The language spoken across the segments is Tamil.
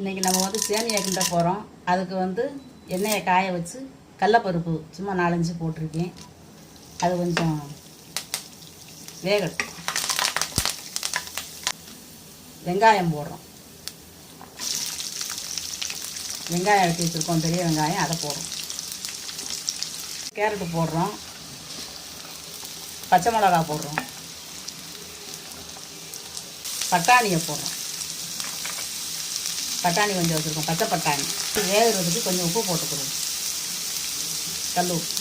இன்றைக்கி நம்ம வந்து சேமியா கிண்ட போகிறோம் அதுக்கு வந்து எண்ணெயை காய வச்சு கடலப்பருப்பு சும்மா நாலஞ்சு போட்டிருக்கேன். அது கொஞ்சம் வேகட்டும். வெங்காயம் போடுறோம். வெங்காயம் எடுத்து வச்சுருக்கோம். பெரிய வெங்காயம் அதை போடுறோம். கேரட்டு போடுறோம். பச்சை மிளகா போடுறோம். பட்டாணியை போடுறோம். பட்டாணி கொஞ்சம் வச்சுருக்கோம் பச்சை பட்டாணி. வேகிறதுக்கு கொஞ்சம் உப்பு போட்டுக்கிறோம் கல் உப்பு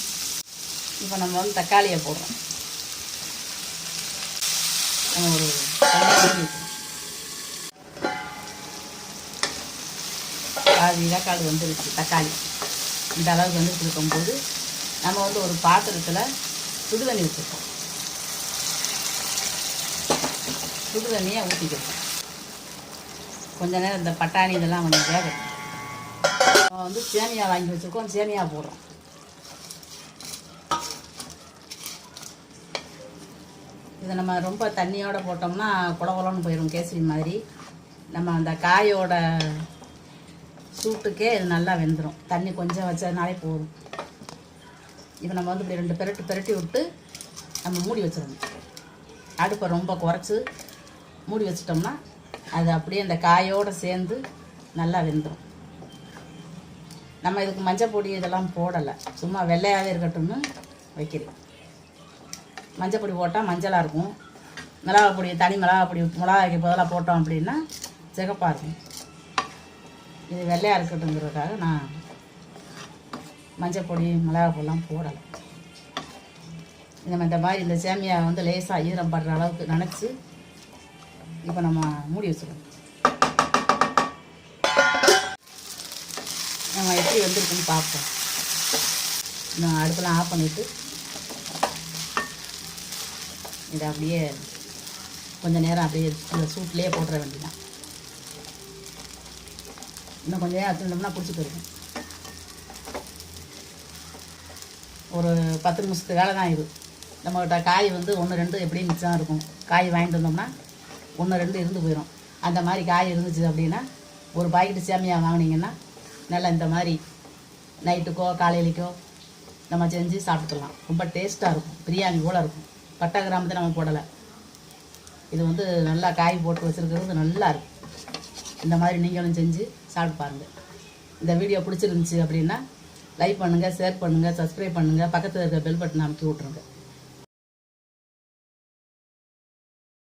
இப்போ நம்ம வந்து தக்காளியை போடுறோம். நம்ம ஒரு பாதி தக்காளி வந்துருச்சு தக்காளி. இந்த அளவுக்கு வந்து கொடுக்கும்போது நம்ம வந்து ஒரு பாத்திரத்தில் சுடு தண்ணி வச்சுருக்கோம். சுடு தண்ணியை ஊற்றிக்கிறோம் கொஞ்ச நேரம் இந்த பட்டாணி இதெல்லாம் கொஞ்சம் வேகட்டும் நம்ம வந்து சேமியா வாங்கி வச்சுருக்கோம் சேமியா போடுறோம். இதை நம்ம ரொம்ப தண்ணியோடு போட்டோம்னா குள குளம்னு போயிடும் கேசரி மாதிரி. நம்ம அந்த காயோட சூட்டுக்கே இது நல்லா வெந்துடும் தண்ணி கொஞ்சம் வச்சதுனாலே போதும். இப்போ நம்ம வந்து இப்படி ரெண்டு பெரட்டு பெரட்டி விட்டு நம்ம மூடி வச்சிடணும். அடுப்பை ரொம்ப குறைச்சி மூடி வச்சிட்டோம்னா அது அப்படியே அந்த காயோடு சேர்ந்து நல்லா வெந்துடும் நம்ம இதுக்கு மஞ்சள் பொடி இதெல்லாம் போடலை. சும்மா வெள்ளையாகவே இருக்கட்டும்னு வைக்கிறேன். மஞ்சள் பொடி போட்டால் மஞ்சளாக இருக்கும். மிளகா பொடி தனி மிளகா பொடி மிளகாய்க்கு பதிலாக போட்டோம் அப்படின்னா சிகப்பாக இருக்கும். இது வெள்ளையாக இருக்கட்டுங்கிறதுக்காக நான் மஞ்சள் பொடி மிளகா பொடிலாம் போடலை. நம்ம இந்த மாதிரி இந்த சேமியா வந்து லேசாக ஈரம் படுற அளவுக்கு நினச்சி இப்போ நம்ம மூடி வச்சுருவோம் நம்ம எப்படி வந்துருக்குன்னு பார்ப்போம். நான் அடுப்பெல்லாம் ஆஃப் பண்ணிவிட்டு இதை அப்படியே கொஞ்சம் நேரம் அப்படியே அந்த சூட்லேயே போட்டுற வேண்டியதான் இன்னும் கொஞ்சம் நேரம் அத்தினோம்னா பிடிச்சி போயிருக்கும் ஒரு பத்து நிமிஷத்துக்கு வேலை தான் இது நம்மகிட்ட காய் வந்து ஒன்று ரெண்டு எப்படியும் மிச்சம் இருக்கும். காய் வாங்கிட்டு வந்தோம்னா ஒன்று ரெண்டு இருந்து போயிடும் அந்த மாதிரி காய் இருந்துச்சு அப்படின்னா ஒரு பாக்கெட்டு சேமியா வாங்கினீங்கன்னா நல்லா இந்த மாதிரி நைட்டுக்கோ காலையிலைக்கோ நம்ம செஞ்சு சாப்பிட்டுக்கலாம். ரொம்ப டேஸ்ட்டாக இருக்கும். பிரியாணி போல் இருக்கும். பட்டை கிராமத்தை நம்ம போடலை. இது வந்து நல்லா காய் போட்டு வச்சுருக்கிறது நல்லா இருக்கும். இந்த மாதிரி நீங்களும் செஞ்சு சாப்பிட்டு பாருங்கள் இந்த வீடியோ பிடிச்சிருந்துச்சி அப்படின்னா லைக் பண்ணுங்கள் ஷேர் பண்ணுங்கள் சப்ஸ்கிரைப் பண்ணுங்கள் பக்கத்தில் இருக்க பெல் பட்டன் அமைக்கி விட்ருங்க